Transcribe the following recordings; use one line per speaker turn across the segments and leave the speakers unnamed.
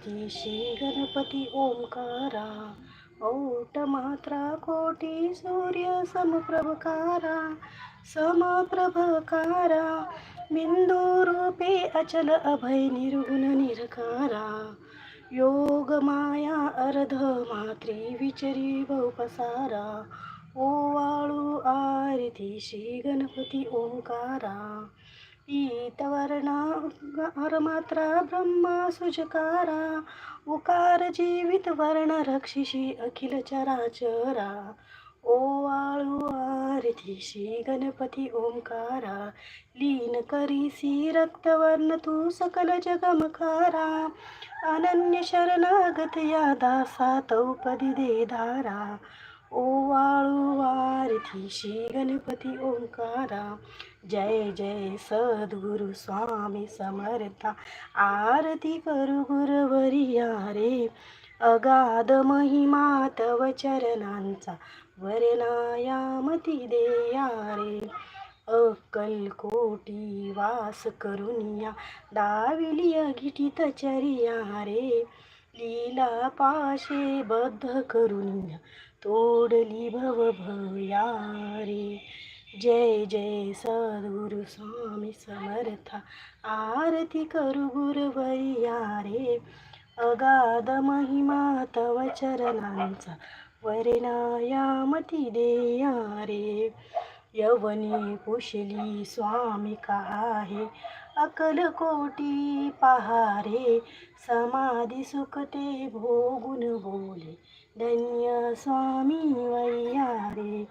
आरती श्री गणपती ओंकारा औट मात्रा कोटी सूर्य समप्रभकारा समप्रभकारा बिंदू रूपे अचल अभय निर्गुण निरकारा योग माया अर्ध मात्री विचरी बहुपसारा ओवाळू आरती श्री गणपती ओंकारा ईतवर्णा मात्रा ब्रह्मा सुजकारा उकार जीवित वर्ण रक्षिषी अखिल चराचरा ओ आरती गणपती ओंकारा लीन करीसी रक्तवर्ण तू सकल जगमकारा अनन्य शरणागत या दासा तौपदी दे धारा ओवाळू आरती श्री गणपती ओंकारा. जय जय सद्गुरु स्वामी समर्था. आरती करू गुरवरिया रे अगाध महिमा तव चरणांचा. वरनायामती देया रे. अक्कलकोटी वास करुनिया दाविली अघिटित चरिया रे. लीला पाशे बद्ध करुनिया तोडली भव रे जय जय सद्गुरु स्वामी समर्था. आरती करू गुरवैया रे अगाध महिमा तव चरणांचा वरनायामती देया रे यवनी कुशली स्वामी काहे? अकल कोटी पहारे. समाधी सुखते भोगुन बोले. धन्य स्वामी वैयारे।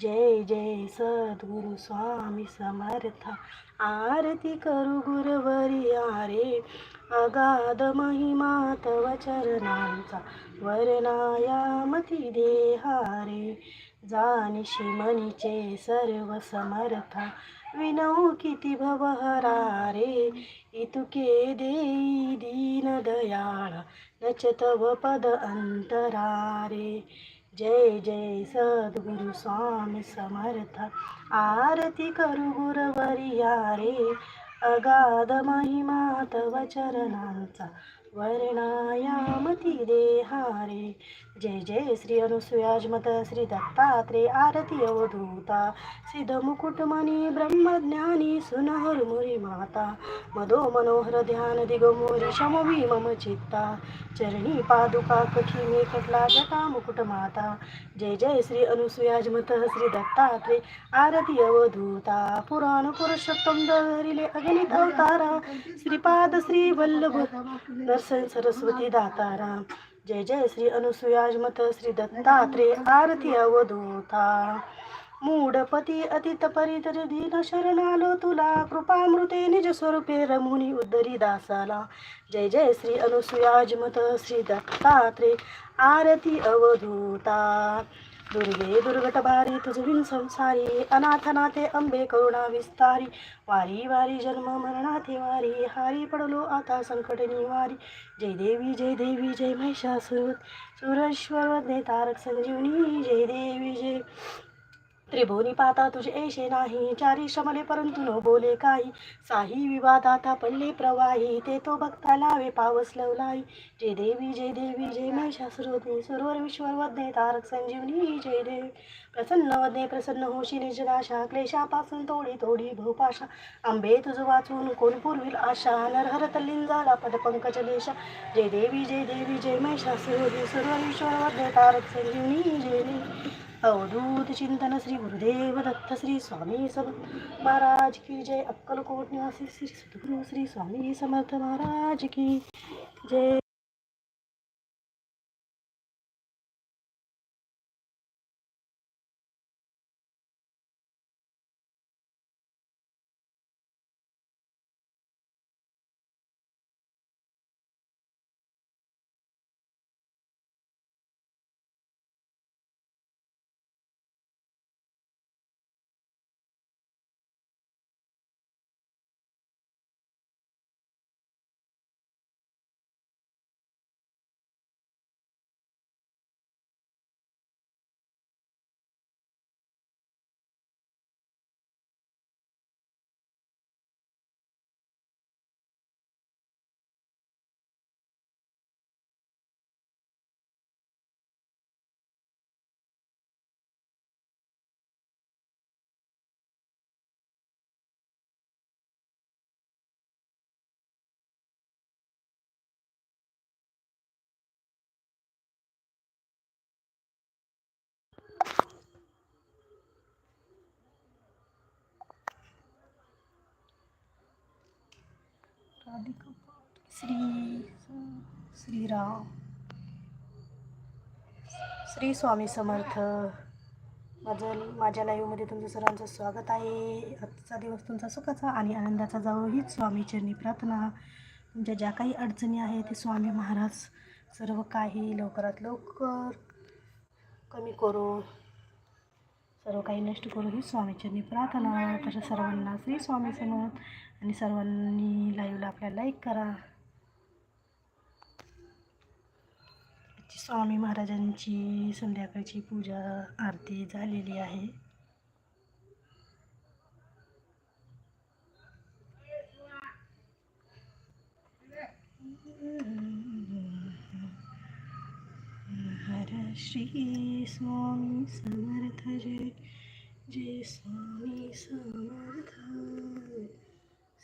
जय जय सद्गुरु स्वामी समर्थ। आरती करू गुरवरिया रे अगाध महिमा तव चरणांचा वरनायामती देहारे। जानिशी मनीचे सर्व समर्था। विनऊ किती भवहरारे। इतुके देई दीन नच तव पद अंतरारे। जय जय सद्गुरु स्वामी समर्थ। आरती करू गुरवरियारे। अगाध महिमा तव चरणांचा। वर्णायामती देहारे। जय जय श्री अनुसुयाजमत श्री दत्तात्रे आरती अवधूता। सिद्ध मुकुटमणी ब्रह्मज्ञानी सुनहर मुरी माता मदो मनोहर ध्यान दिगमोरी शमवी मम चित्ता। चरणी पादुका कठी मे कटला जटा मुकुट माता जय जय श्री अनुसुयाजमत श्री दत्तात्रे आरती अवधूता। पुराण पुरुषोत्तम दरिले अगणित अवतारा श्रीपाद श्री वल्लभ दर्शन सरस्वती दातारा। जय जय श्री अनुसुयाजमत श्री दत्तात्रे आरती अवधूता. मूढपती अतित परितर दीन शरणालो तुला कृपामृते निज स्वरूपे रमुनी उद्धरी दासाला. जय जय श्री अनुसुयाजमत श्री दत्तात्रे आरती अवधूता. दुर्गे दुर्गटबारी तुझविन संसारी अनाथनाथे अंबे करुणा विस्तारी वारी वारी जन्म मरणाथे वारी हारी पडलो आता संकट निवारी. जय देवी जय देवी जय महिषासुर सुरेश्वर तारक संजीवनी जय देवी जय त्रिभुवनी पाता तुझे ऐशे नाही चारी शमले परंतु न बोले काही. साही विवादाता पडले प्रवाही ते तो भक्ता लावे पावस लवलाई जय देवी जय देवी जय महिषासुरोधे सुरवर विश्वर वदने तारक संजीवनी जय देवी. प्रसन्न वदने प्रसन्न होशी निजनाशा क्लेशापासून तोडी तोडी भूपाशा. आंबे तुझ वाचून कोणपूर्वील आशा? नरहर तल्लीन झाला पद देशा जय देवी जय देवी जय महिषासुरोधे सुरवर विश्वर वदने तारक संजीवनी जय देवी. अवधूत चिंतन श्री गुरुदेव दत्त श्री स्वामी समर्थ महाराज की जय। अक्कलकोट निवासी श्री सद्गुरु श्री स्वामी समर्थ महाराज की जय। अधिक श्री श्रीराम श्री स्वामी समर्थ. माझं माझ्या लाईव्हमध्ये तुमचं सर्वांचं स्वागत आहे. आजचा दिवस तुमचा सुखाचा आणि आनंदाचा जावो हीच स्वामीचरणी प्रार्थना. तुमच्या ज्या काही अडचणी आहेत ते स्वामी महाराज सर्व काही लवकरात लवकर कमी करू सर्व काही नष्ट करू ही स्वामीचरणी प्रार्थना. तर सर्वांना श्री स्वामी समर्थ. आणि सर्वांनी लाईव्हला आपल्या लाईक करा. स्वामी महाराजांची संध्याकाळची पूजा आरती झालेली आहे. हर श्री स्वामी समर्थ जय. जय स्वामी समर्थ.